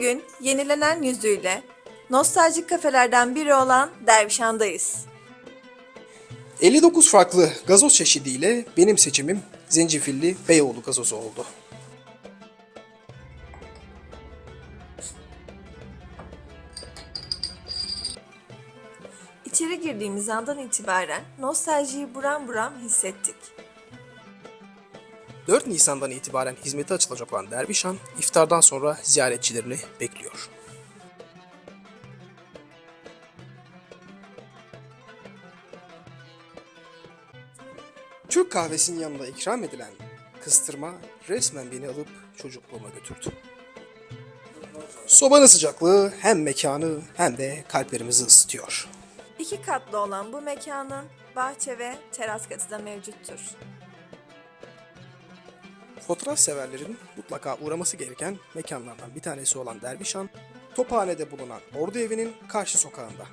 Bugün yenilenen yüzüyle nostaljik kafelerden biri olan Dervişan'dayız. 59 farklı gazoz çeşidiyle benim seçimim zencefilli Beyoğlu gazozu oldu. İçeri girdiğimiz andan itibaren nostaljiyi buram buram hissettik. 4 Nisan'dan itibaren hizmete açılacak olan Dervişan, iftardan sonra ziyaretçilerini bekliyor. Türk kahvesinin yanında ikram edilen kıstırma resmen beni alıp çocukluğuma götürdü. Sobanın sıcaklığı hem mekanı hem de kalplerimizi ısıtıyor. İki katlı olan bu mekanın bahçe ve teras katı da mevcuttur. Fotoğraf severlerin mutlaka uğraması gereken mekanlardan bir tanesi olan Dervişan, Tophane'de bulunan Ordu Evi'nin karşı sokağında.